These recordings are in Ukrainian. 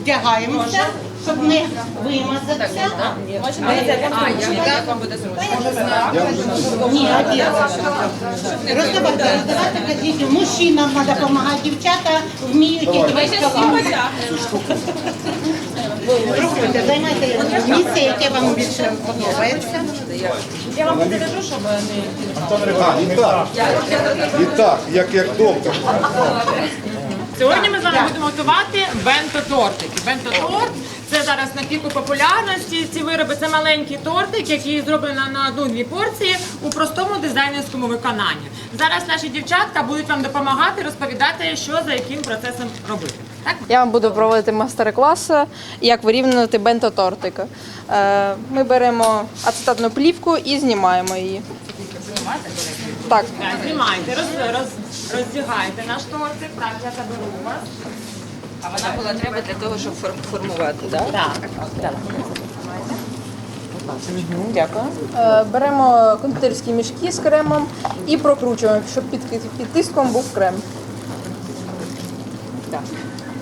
Вдягаємося, щоб не вимазатися. Ні. Роздавайте, роздавайте мужчинам треба допомагати, дівчата вміють тільки військовим. Проходьте, займайте місце, яке вам більше подобається. Я вам А, і так. І так, як, як доктор. Сьогодні ми з вами будемо готувати бенто-тортики. Бенто-торт це зараз на піку популярності. Ці вироби це маленький тортик, який зроблено на одну-дві порції у простому дизайнерському виконанні. Зараз наші дівчатка будуть вам допомагати розповідати, що за яким процесом робити. Так? Я вам буду проводити майстер-клас, як вирівнювати бенто-тортик. Е, Ми беремо ацетатну плівку і знімаємо її. Так, Так, знімайте, роз, роз, роздягайте наш тортик. Так, я заберу у вас. А вона була треба для того, щоб фор- формувати, так? Так. дякую. Е, Беремо кондитерські мішки з кремом і прокручуємо, щоб під, під тиском був крем.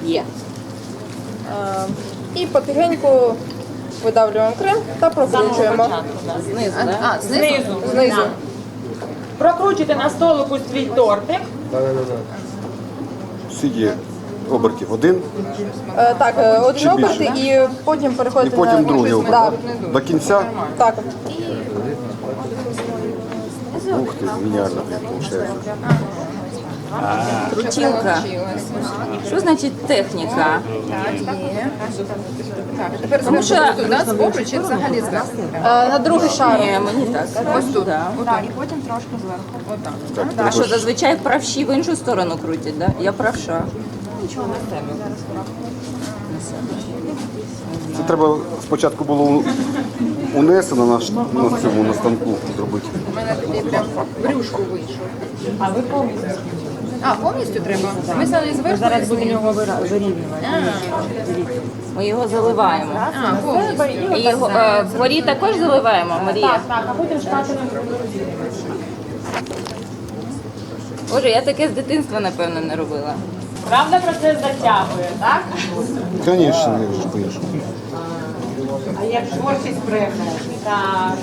Є. Е, І потихеньку видавлюємо крем та прокручуємо. Знизу, так? А, Знизу. Знизу. Прокручуйте на столику свій тортик. Скільки обертів? Один Е, Так, е, один Чи оберт більше? і потім і переходити потім на другий оберт. Да, До кінця. так. Ух ти, геніально виходить. Крутілка. Що значить техніка? Тому що Збоку чи взагалі зверху? На другий шар. Ні, мені так. Ось тут. Так, і потім трошки зверху. Отак. А що зазвичай правші в іншу сторону крутять, да? Я правша. Це треба спочатку було унесено на, на цьому на станку зробити. У мене тоді прям брюшку вийшов. А ви повністю? А, повністю треба? Ми самі зверху? Зараз будемо його вирівнювати. Ми його заливаємо. А, повністю. І його е, вгорі також заливаємо, Марія? Так, а потім шпателем Боже, я таке з дитинства, напевно, не робила. Правда процес затягує, так? Звісно, я ж поїжджу. А як творчість проявляється? Так.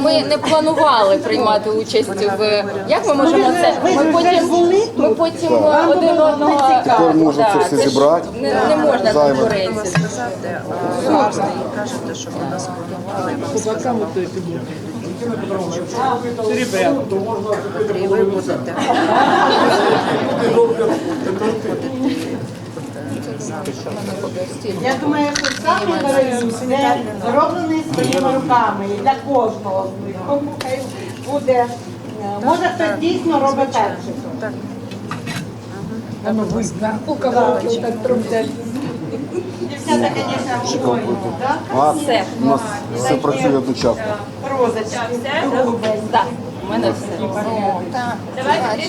Ми не планували приймати участь в як ми можемо це? Ми потім були ми потім е, один одного Тепер можна це все зібрати. Не, не можна конкуренції. Я думаю, самі дорогі зроблений своїми руками і для кожного з них. Тому буде. е, Може хтось дійсно робить перший. Дівчата, звісно, так? А у нас все працює одночасно. Розочки. Так, у мене все.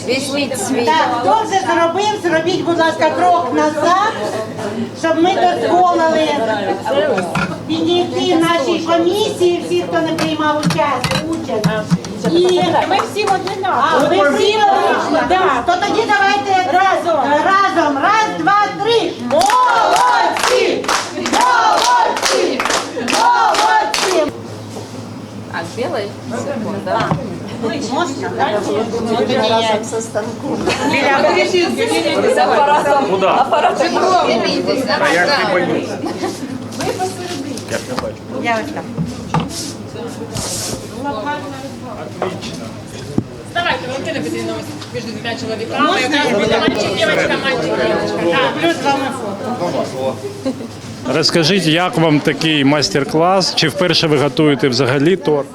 Візьміть свій. Так, хто вже зробив, зробіть, будь ласка, крок назад, щоб ми дозволили підійти нашій комісії, всі, хто не приймав участь, участь. І Ми всі в а, ви всі вийшли, да. то тоді давайте разом, разом, раз, два, три. Молодці! Молодці! Молодці! А білий? Да. З апаратом. апаратом. Я ось так. Давайте, Валентина Петрівна, між двома чоловіками. Мальчик, дівчинка, мальчик, дівчинка. Плюс з вами. Розкажіть, як вам такий майстер-клас? Чи вперше ви готуєте взагалі торт?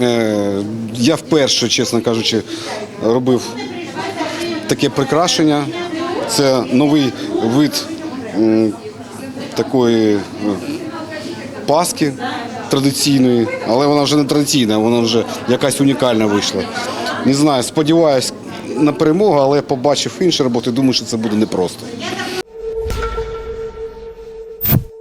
Е, Я вперше, чесно кажучи, робив таке прикрашення. Це новий вид такої е, паски традиційної, але вона вже не традиційна, вона вже якась унікальна вийшла. Не знаю, сподіваюсь на перемогу, але побачив інші роботи, думаю, що це буде непросто.